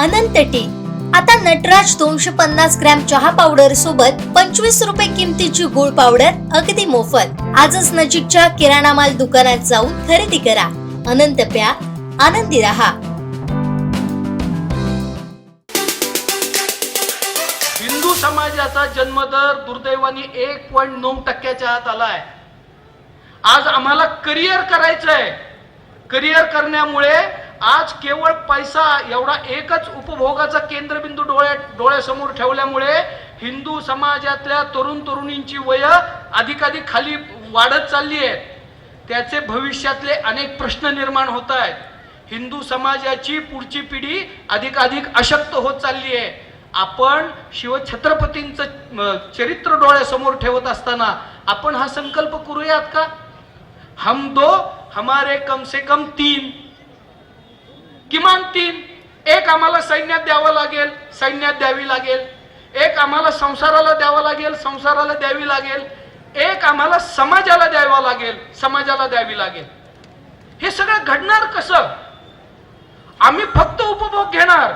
अनंत T. आता नटराज दोनशे पन्नास ग्रॅम चहा पावडर सोबत पंचवीस रुपये किमतीची गुळ पावडर अगदी मोफत. आजच नजीकच्या किराणा माल दुकानात जाऊन खरेदी करा. अनंत प्या. आनंदी राहा. हिंदू समाजाचा जन्मदर दुर्दैवाने एक पॉईंट नऊ टक्क्याच्या आत आलाय. आज आम्हाला करिअर करायचंय. करिअर करण्यामुळे आज केवळ पैसा एवढा एकच उपभोगाचा केंद्रबिंदू डोळ्या डोळ्यासमोर ठेवल्यामुळे हिंदू समाजातल्या तरुण तरुणींची वय अधिकाधिक खाली वाढत चालली आहेत त्याचे भविष्यातले अनेक प्रश्न निर्माण होत आहेत हिंदू समाजाची पुढची पिढी अधिकाधिक अशक्त होत चालली आहे आपण शिवछत्रपतींचं चरित्र डोळ्यासमोर ठेवत असताना आपण हा संकल्प करूयात का? हम दो हमारे कम से कम तीन. किमान तीन. एक आम्हाला सैन्यात द्यावं लागेल सैन्यात द्यावी लागेल. एक आम्हाला संसाराला द्यावं लागेल संसाराला द्यावी लागेल. एक आम्हाला समाजाला द्यावा लागेल समाजाला द्यावी लागेल. हे सगळं घडणार कसं? आम्ही फक्त उपभोग घेणार.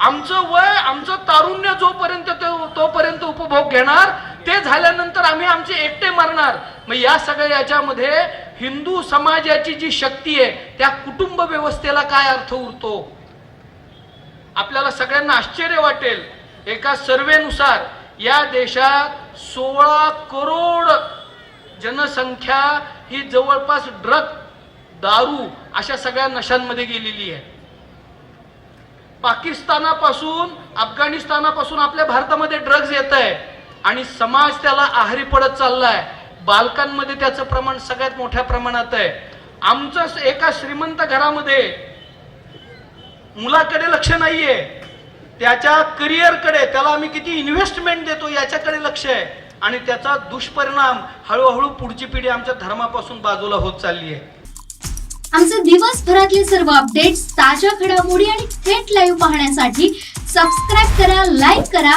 आमचं वय आमचं तारुण्य जोपर्यंत तो- तोपर्यंत उपभोग घेणार ते झाल्यानंतर आम्ही आमचे एकटे मरणार. मग या सगळ्या याच्यामध्ये हिंदू समाजाची जी शक्ती आहे त्या कुटुंब व्यवस्थेला काय अर्थ उरतो? आपल्याला सगळ्यांना आश्चर्य वाटेल. एका सर्वेनुसार या देशात सोळा करोड जनसंख्या ही जवळपास ड्रग दारू अशा सगळ्या नशांमध्ये गेलेली आहे. पाकिस्तानापासून अफगाणिस्तानापासून आपल्या भारतामध्ये ड्रग्ज येत आहे आणि समाज त्याला आहारी पडत चाललाय बालकांमध्ये त्याचं प्रमाण सगळ्यात मोठ्या प्रमाणात आहे. आमचं एका श्रीमंत घरामध्ये मुलाकडे लक्ष नाहीये. त्याच्या करिअरकडे त्याला आम्ही किती इन्व्हेस्टमेंट देतो याच्याकडे लक्ष आहे. आणि त्याचा दुष्परिणाम हळूहळू पुढची पिढी आमच्या धर्मापासून बाजूला होत चालली आहे आमचे दिवसभरातले सर्व अपडेट्स ताज्या घडामोडी आणि थेट लाईव्ह पाहण्यासाठी सबस्क्राईब करा लाईक करा